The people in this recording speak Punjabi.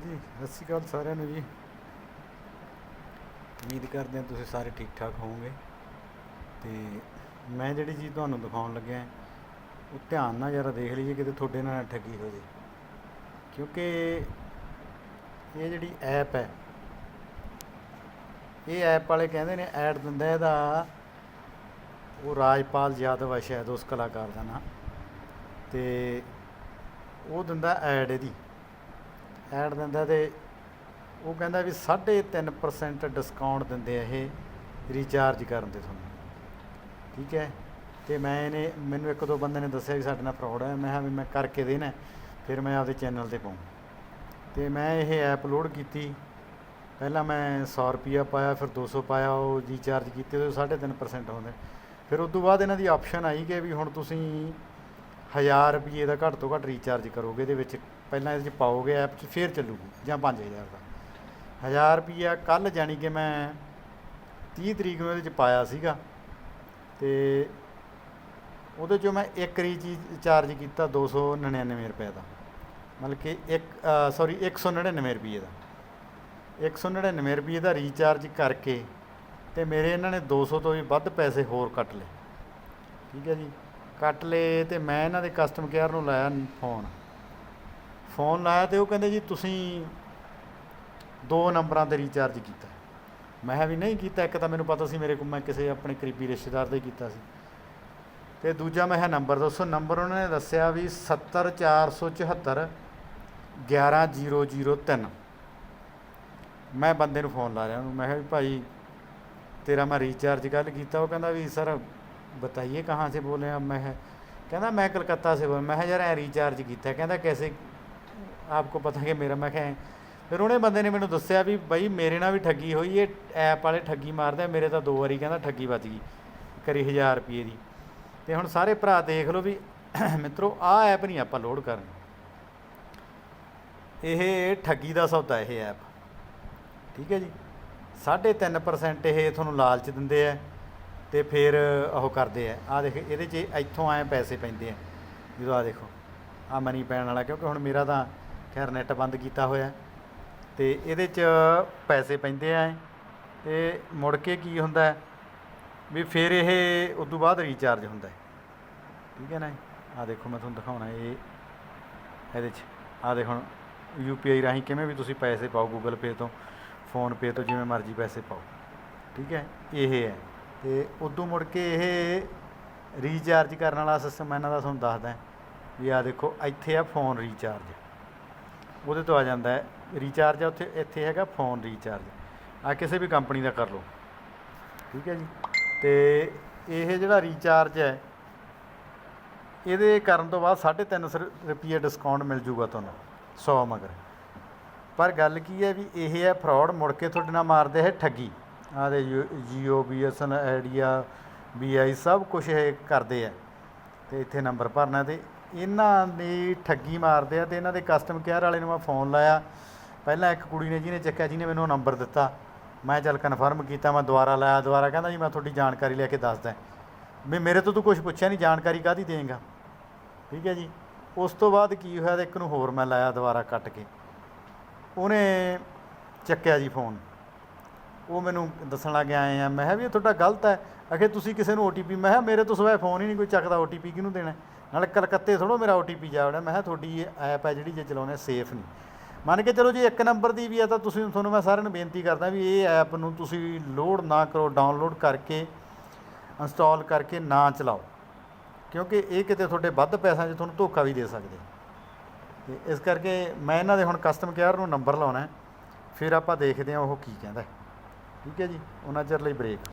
ਹਾਂਜੀ, ਸਤਿ ਸ਼੍ਰੀ ਅਕਾਲ ਸਾਰਿਆਂ ਨੂੰ ਜੀ। ਉਮੀਦ ਕਰਦੇ ਹਾਂ ਤੁਸੀਂ ਸਾਰੇ ਠੀਕ ਠਾਕ ਹੋਵੋਗੇ। ਤੇ ਮੈਂ ਜਿਹੜੀ ਚੀਜ਼ ਤੁਹਾਨੂੰ ਦਿਖਾਉਣ ਲੱਗਿਆ ਉਹ ਧਿਆਨ ਨਾਲ ਜਰਾ ਦੇਖ ਲਈਏ ਕਿਤੇ ਤੁਹਾਡੇ ਨਾਲ ਠੱਗੀ ਹੋ ਜੇ। ਕਿਉਂਕਿ ਇਹ ਜਿਹੜੀ ਐਪ ਹੈ, ਇਹ ਐਪ ਵਾਲੇ ਕਹਿੰਦੇ ਨੇ, ਐਡ ਦਿੰਦਾ ਇਹਦਾ, ਉਹ ਰਾਜਪਾਲ ਯਾਦਵ ਹੈ ਸ਼ਾਇਦ ਉਸ ਕਲਾਕਾਰ ਦਾ ਨਾਂ। ਤੇ ਉਹ ਦਿੰਦਾ ਐਡ ਇਹਦੀ। ਐਡ ਦਿੰਦਾ ਤੇ ਉਹ ਕਹਿੰਦਾ ਵੀ 3.5% ਡਿਸਕਾਊਂਟ ਦਿੰਦੇ ਆ ਇਹ ਰੀਚਾਰਜ ਕਰਨ ਤੇ ਤੁਹਾਨੂੰ। ਠੀਕ ਹੈ? ਤੇ ਮੈਂ ਇਹਨੇ, ਮੈਨੂੰ ਇੱਕ ਦੋ ਬੰਦੇ ਨੇ ਦੱਸਿਆ ਵੀ ਸਾਡੇ ਨਾਲ ਫਰਾਡ ਹੈ ਮੈਂ ਕਿਹਾ ਵੀ ਮੈਂ ਕਰਕੇ ਦੇਣਾ ਫਿਰ ਮੈਂ ਆਪਦੇ ਚੈਨਲ ਤੇ ਪਾਉਂ। ਤੇ ਮੈਂ ਇਹ ਐਪ ਲੋਡ ਕੀਤੀ। ਪਹਿਲਾਂ ਮੈਂ 100 ਰੁਪਿਆ ਪਾਇਆ, ਫਿਰ 200 ਪਾਇਆ, ਉਹ ਰੀਚਾਰਜ ਕੀਤੇ ਤੇ 3.5% ਹੁੰਦੇ। ਫਿਰ ਉਸ ਤੋਂ ਬਾਅਦ ਇਹਨਾਂ ਦੀ ਆਪਸ਼ਨ ਆਈ ਕਿ ਵੀ ਹੁਣ ਤੁਸੀਂ 1000 ਰੁਪਏ ਦਾ ਘੱਟ ਤੋਂ ਘੱਟ ਰੀਚਾਰਜ ਕਰੋਗੇ ਇਹਦੇ ਵਿੱਚ। ਪਹਿਲਾਂ ਇਹਦੇ 'ਚ ਪਾਓਗੇ ਐਪ 'ਚ, ਫਿਰ ਚੱਲੂਗੀ, ਜਾਂ 5000 ਦਾ। 1000 ਰੁਪਿਆ ਕੱਲ ਜਾਣੀ ਕਿ ਮੈਂ 30 ਤਰੀਕ ਨੂੰ ਇਹਦੇ 'ਚ ਪਾਇਆ ਸੀਗਾ ਤੇ ਉਹਦੇ 'ਚੋਂ ਮੈਂ ਇੱਕ ਰੀਚਾਰਜ ਕੀਤਾ 299 ਰੁਪਏ ਦਾ। ਮਤਲਬ ਕਿ ਇੱਕ ਸੌਰੀ 199 ਰੁਪਏ ਦਾ। 199 ਰੁਪਏ ਦਾ ਰੀਚਾਰਜ ਕਰਕੇ ਤੇ ਮੇਰੇ ਇਹਨਾਂ ਨੇ 200 ਤੋਂ ਵੀ ਵੱਧ ਪੈਸੇ ਹੋਰ ਕੱਟ ਲਏ। ਠੀਕ ਹੈ ਜੀ? ਕੱਟ ਲਏ ਤੇ ਮੈਂ ਇਹਨਾਂ ਦੇ ਕਸਟਮ ਕੇਅਰ ਨੂੰ ਲਾਇਆ ਫੋਨ ਫੋਨ ਲਾਇਆ ਤੇ ਉਹ ਕਹਿੰਦੇ ਜੀ, ਤੁਸੀਂ ਦੋ ਨੰਬਰਾਂ ਤੇ ਰੀਚਾਰਜ ਕੀਤਾ। ਮੈਂ ਕਿਹਾ ਵੀ ਨਹੀਂ ਕੀਤਾ, ਇੱਕ ਤਾਂ ਮੈਨੂੰ ਪਤਾ ਸੀ ਮੇਰੇ ਕੋਲ ਮੈਂ ਕਿਸੇ ਆਪਣੇ ਕਰੀਬੀ ਰਿਸ਼ਤੇਦਾਰ ਦੇ ਕੀਤਾ ਸੀ। ਤੇ ਦੂਜਾ ਮੈਂ ਕਿਹਾ ਨੰਬਰ ਦੱਸੋ, ਨੰਬਰ ਉਹਨਾਂ ਨੇ ਦੱਸਿਆ ਵੀ 70474 11003 ਮੈਂ ਬੰਦੇ ਨੂੰ ਫੋਨ ਲਾ ਰਿਹਾ ਉਹਨੂੰ, ਮੈਂ ਕਿਹਾ ਵੀ ਭਾਈ ਤੇਰਾ ਮੈਂ ਰੀਚਾਰਜ ਕੱਲ ਕੀਤਾ, ਉਹ ਕਹਿੰਦਾ ਵੀ ਸਰ बताइए कहाँ से बोले आप मैं है कहना मैं कलकत्ता से बोल मैं किहा यार ऐ रिचार्ज किया कहना कैसे आपको पता कि मेरा मैं ਕਿਹਾ ਫਿਰ ਉਹਨੇ ਬੰਦੇ ਨੇ ਮੈਨੂੰ ਦੱਸਿਆ ਵੀ ਬਈ ਮੇਰੇ ਨਾਲ ਵੀ ਠੱਗੀ ਹੋਈ ਇਹ ਐਪ ਵਾਲੇ ਠੱਗੀ ਮਾਰਦੇ ਆ, ਮੇਰੇ ਤਾਂ ਦੋ ਵਾਰੀ ਕਹਿੰਦਾ ਠੱਗੀ ਵੱਜ ਗਈ ਕਰੀ 1000 ਰੁਪਏ ਦੀ ਤੇ ਹੁਣ ਸਾਰੇ ਭਰਾ ਦੇਖ ਲਓ ਵੀ ਮਿੱਤਰੋ ਆਹ ਐਪ ਨਹੀਂ ਆਪਾਂ ਲੋਡ ਕਰਨੀ ਇਹ ਠੱਗੀ ਦਾ ਸੌਦਾ ਇਹ ਐਪ ਠੀਕ ਹੈ ਜੀ 3.5% ਇਹ ਤੁਹਾਨੂੰ ਲਾਲਚ ਦਿੰਦੇ ਆ ਤੇ ਫਿਰ ਉਹ ਕਰਦੇ ਆ। ਆ ਦੇਖ, ਇਹਦੇ 'ਚ ਇੱਥੋਂ ਆਏ ਪੈਸੇ ਪੈਂਦੇ ਆ। ਜਦੋਂ ਆ ਦੇਖੋ ਆ ਮਨੀ ਪੈਣ ਵਾਲਾ, ਕਿਉਂਕਿ ਹੁਣ ਮੇਰਾ ਤਾਂ ਖੈਰ ਨੈਟ ਬੰਦ ਕੀਤਾ ਹੋਇਆ। ਤੇ ਇਹਦੇ 'ਚ ਪੈਸੇ ਪੈਂਦੇ ਆ ਤੇ ਮੁੜ ਕੇ ਕੀ ਹੁੰਦਾ ਵੀ ਫਿਰ ਇਹ ਉਸ ਤੋਂ ਬਾਅਦ ਰੀਚਾਰਜ ਹੁੰਦਾ ਠੀਕ ਹੈ ਨਾ ਆ ਦੇਖੋ, ਮੈਂ ਤੁਹਾਨੂੰ ਦਿਖਾਉਣਾ ਇਹ, ਇਹਦੇ 'ਚ। ਆ ਦੇਖੋ ਹੁਣ ਯੂਪੀਆਈ ਰਾਹੀਂ ਕਿਵੇਂ ਵੀ ਤੁਸੀਂ ਪੈਸੇ ਪਾਓ ਗੂਗਲ ਪੇ ਤੋਂ ਫੋਨ ਪੇ ਤੋਂ, ਜਿਵੇਂ ਮਰਜ਼ੀ ਪੈਸੇ ਪਾਓ। ਠੀਕ ਹੈ? ਇਹ ਹੈ। ਤੇ ਉਦੋਂ ਮੁੜ ਕੇ ਇਹ ਰੀਚਾਰਜ ਕਰਨ ਵਾਲਾ ਸਿਸਟਮ ਇਹਨਾਂ ਦਾ ਤੁਹਾਨੂੰ ਦੱਸਦਾ ਵੀ ਆ ਦੇਖੋ, ਇੱਥੇ ਆ ਫੋਨ ਰੀਚਾਰਜ ਉਹਦੇ ਤੋਂ ਆ ਜਾਂਦਾ ਹੈ ਰੀਚਾਰਜ ਆ ਉੱਥੇ, ਇੱਥੇ ਹੈਗਾ ਫੋਨ ਰੀਚਾਰਜ ਆ ਕਿਸੇ ਵੀ ਕੰਪਨੀ ਦਾ ਕਰ ਲਓ। ਠੀਕ ਹੈ ਜੀ? ਤੇ ਇਹ ਜਿਹੜਾ ਰੀਚਾਰਜ ਹੈ, ਇਹਦੇ ਕਰਨ ਤੋਂ ਬਾਅਦ 3.5 ਰੁਪਏ ਡਿਸਕਾਊਂਟ ਮਿਲ ਜੂਗਾ ਤੁਹਾਨੂੰ 100 ਮਗਰ। ਪਰ ਗੱਲ ਕੀ ਹੈ ਵੀ ਇਹ ਹੈ ਫਰਾਡ ਮੁੜ ਕੇ ਤੁਹਾਡੇ ਨਾਲ ਮਾਰਦੇ ਹੈ ਠੱਗੀ। ਆਹ ਦੇ ਜੀਓ ਬੀਐਸਐਨ ਆਈਡੀਆ ਬੀਆਈ ਸਭ ਕੁਝ ਇਹ ਕਰਦੇ ਆ। ਤੇ ਇੱਥੇ ਨੰਬਰ ਭਰਨਾ ਤੇ ਇਹਨਾਂ ਦੀ ਠੱਗੀ ਮਾਰਦੇ ਆ ਤੇ ਇਹਨਾਂ ਦੇ ਕਸਟਮ ਕੇਅਰ ਵਾਲੇ ਨੂੰ ਮੈਂ ਫੋਨ ਲਾਇਆ। ਪਹਿਲਾਂ ਇੱਕ ਕੁੜੀ ਨੇ ਜਿਹਨੇ ਚੱਕਿਆ, ਜਿਹਨੇ ਮੈਨੂੰ ਨੰਬਰ ਦਿੱਤਾ। ਮੈਂ ਚੱਲ ਕਨਫਰਮ ਕੀਤਾ, ਮੈਂ ਦੁਬਾਰਾ ਲਾਇਆ, ਦੁਬਾਰਾ ਕਹਿੰਦਾ ਜੀ ਮੈਂ ਤੁਹਾਡੀ ਜਾਣਕਾਰੀ ਲੈ ਕੇ ਦੱਸਦਾ। ਵੀ ਮੇਰੇ ਤੋਂ ਤੂੰ ਕੁਝ ਪੁੱਛਿਆ ਨਹੀਂ ਜਾਣਕਾਰੀ ਕਾਹਦੀ ਦੇਂਗਾ? ਠੀਕ ਹੈ ਜੀ। ਉਸ ਤੋਂ ਬਾਅਦ ਕੀ ਹੋਇਆ ਤੇ ਇੱਕ ਨੂੰ ਹੋਰ ਮੈਂ ਲਾਇਆ ਦੁਬਾਰਾ ਕੱਟ ਕੇ। ਉਹਨੇ ਚੱਕਿਆ ਜੀ ਫੋਨ ਉਹ ਮੈਨੂੰ ਦੱਸਣ ਲੱਗ ਆਏ ਆ। ਮੈਂ ਕਿਹਾ ਵੀ ਇਹ ਤੁਹਾਡਾ ਗਲਤ ਹੈ। ਅਖੇ ਤੁਸੀਂ ਕਿਸੇ ਨੂੰ OTP ਮੈਂ ਕਿਹਾ ਮੇਰੇ ਤੋਂ ਸਿਵਾਏ ਫੋਨ ਹੀ ਨਹੀਂ ਕੋਈ ਚੱਕਦਾ OTP ਕਿਹਨੂੰ ਦੇਣਾ। ਨਾਲ ਕਲਕੱਤੇ ਥੋੜੋ ਮੇਰਾ OTP ਜਾ ਵੜਿਆ। ਮੈਂ ਕਿਹਾ ਤੁਹਾਡੀ ਇਹ ਐਪ ਹੈ ਜਿਹੜੀ ਜੇ ਚਲਾਉਣੇ ਸੇਫ ਨਹੀਂ। ਮੰਨ ਕੇ ਚਲੋ ਜੀ ਇੱਕ ਨੰਬਰ ਦੀ ਵੀ ਹੈ ਤਾਂ ਤੁਸੀਂ, ਤੁਹਾਨੂੰ ਮੈਂ ਸਾਰਿਆਂ ਨੂੰ ਬੇਨਤੀ ਕਰਦਾ ਵੀ ਇਹ ਐਪ ਨੂੰ ਤੁਸੀਂ ਲੋਡ ਨਾ ਕਰੋ ਡਾਊਨਲੋਡ ਕਰਕੇ ਇੰਸਟਾਲ ਕਰਕੇ ਨਾ ਚਲਾਓ। ਕਿਉਂਕਿ ਇਹ ਕਿਤੇ ਤੁਹਾਡੇ ਵੱਧ ਪੈਸਿਆਂ 'ਚ ਤੁਹਾਨੂੰ ਧੋਖਾ ਵੀ ਦੇ ਸਕਦੇ ਤੇ ਇਸ ਕਰਕੇ ਮੈਂ ਇਹਨਾਂ ਦੇ ਹੁਣ ਕਸਟਮ ਕੇਅਰ ਨੂੰ ਨੰਬਰ ਲਾਉਣਾ ਫਿਰ ਆਪਾਂ ਦੇਖਦੇ ਹਾਂ ਉਹ ਕੀ ਕਹਿੰਦਾ ਠੀਕ ਹੈ ਜੀ ਉਹਨਾਂ ਚਿਰ ਲਈ ਬ੍ਰੇਕ